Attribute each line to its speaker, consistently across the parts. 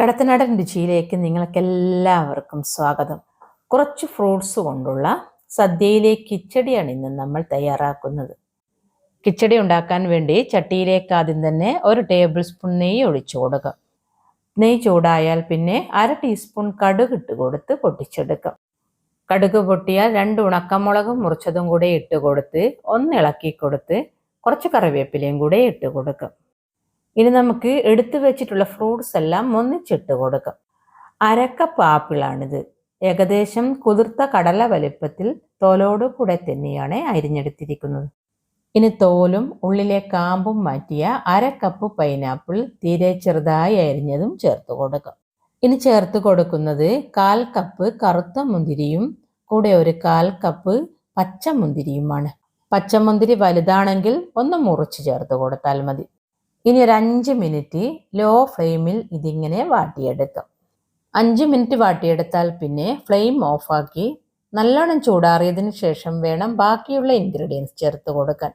Speaker 1: കടത്തനാടൻ രുചിയിലേക്ക് നിങ്ങൾക്കെല്ലാവർക്കും സ്വാഗതം. കുറച്ച് ഫ്രൂട്ട്സ് കൊണ്ടുള്ള സദ്യയിലെ കിച്ചടിയാണ് ഇന്ന് നമ്മൾ തയ്യാറാക്കുന്നത്. കിച്ചടി ഉണ്ടാക്കാൻ വേണ്ടി ചട്ടിയിലേക്ക് ആദ്യം തന്നെ ഒരു ടേബിൾ സ്പൂൺ നെയ്യ് ഒഴിച്ചു കൊടുക്കാം. നെയ്യ് ചൂടായാൽ പിന്നെ അര ടീസ്പൂൺ കടുക് ഇട്ട് കൊടുത്ത് പൊട്ടിച്ചെടുക്കാം. കടുക് പൊട്ടിയാൽ രണ്ട് ഉണക്കമുളകും മുറിച്ചതും കൂടെ ഇട്ട് കൊടുത്ത് ഒന്ന് ഇളക്കി കൊടുത്ത് കുറച്ച് കറിവേപ്പിലയും കൂടെ ഇട്ട് കൊടുക്കാം. ഇനി നമുക്ക് എടുത്തു വെച്ചിട്ടുള്ള ഫ്രൂട്ട്സ് എല്ലാം ഒന്നിച്ചിട്ട് കൊടുക്കാം. അരക്കപ്പ് ആപ്പിളാണിത് ഏകദേശം കുതിർത്ത കടല വലിപ്പത്തിൽ തോലോട് കൂടെ തന്നെയാണ് അരിഞ്ഞെടുത്തിരിക്കുന്നത്. ഇനി തോലും ഉള്ളിലെ കാമ്പും മാറ്റിയ അരക്കപ്പ് കപ്പ് പൈനാപ്പിൾ തീരെ ചെറുതായി അരിഞ്ഞതും ചേർത്ത് കൊടുക്കാം. ഇനി ചേർത്ത് കൊടുക്കുന്നത് കാൽ കപ്പ് കറുത്ത മുന്തിരിയും കൂടെ ഒരു കാൽ കപ്പ് പച്ചമുന്തിരിയുമാണ്. പച്ചമുന്തിരി വലുതാണെങ്കിൽ ഒന്ന് മുറിച്ച് ചേർത്ത് കൊടുത്താൽ മതി. ഇനി ഒരു അഞ്ച് മിനിറ്റ് ലോ ഫ്ലെയിമിൽ ഇതിങ്ങനെ വാട്ടിയെടുക്കാം. അഞ്ച് മിനിറ്റ് വാട്ടിയെടുത്താൽ പിന്നെ ഫ്ലെയിം ഓഫാക്കി നല്ലോണം ചൂടാറിയതിന് ശേഷം വേണം ബാക്കിയുള്ള ഇൻഗ്രീഡിയൻസ് ചേർത്ത് കൊടുക്കാൻ.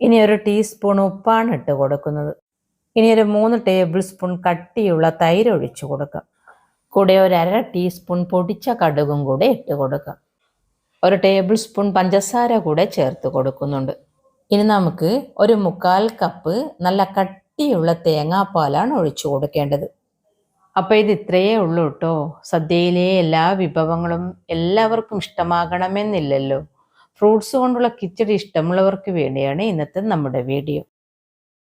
Speaker 1: ഇനി ഒരു ടീസ്പൂൺ ഉപ്പാണ് ഇട്ട് കൊടുക്കുന്നത്. ഇനി ഒരു മൂന്ന് ടേബിൾ സ്പൂൺ കട്ടിയുള്ള തൈര് ഒഴിച്ചു കൊടുക്കാം. കൂടെ ഒരു അര ടീസ്പൂൺ പൊടിച്ച കടുകും കൂടെ ഇട്ട് കൊടുക്കാം. ഒരു ടേബിൾ സ്പൂൺ പഞ്ചസാര കൂടെ ചേർത്ത് കൊടുക്കുന്നുണ്ട്. ഇനി നമുക്ക് ഒരു മുക്കാൽ കപ്പ് നല്ല കട്ടിയുള്ള തേങ്ങാപ്പാലാണ് ഒഴിച്ചു കൊടുക്കേണ്ടത്. അപ്പോൾ ഇത് ഇത്രയേ ഉള്ളൂ കേട്ടോ സദ്യയിലെ എല്ലാ വിഭവങ്ങളും എല്ലാവർക്കും ഇഷ്ടമാകണമെന്നില്ലല്ലോ. ഫ്രൂട്ട്സ് കൊണ്ടുള്ള കിച്ചടി ഇഷ്ടമുള്ളവർക്ക് വേണ്ടിയാണ് ഇന്നത്തെ നമ്മുടെ വീഡിയോ.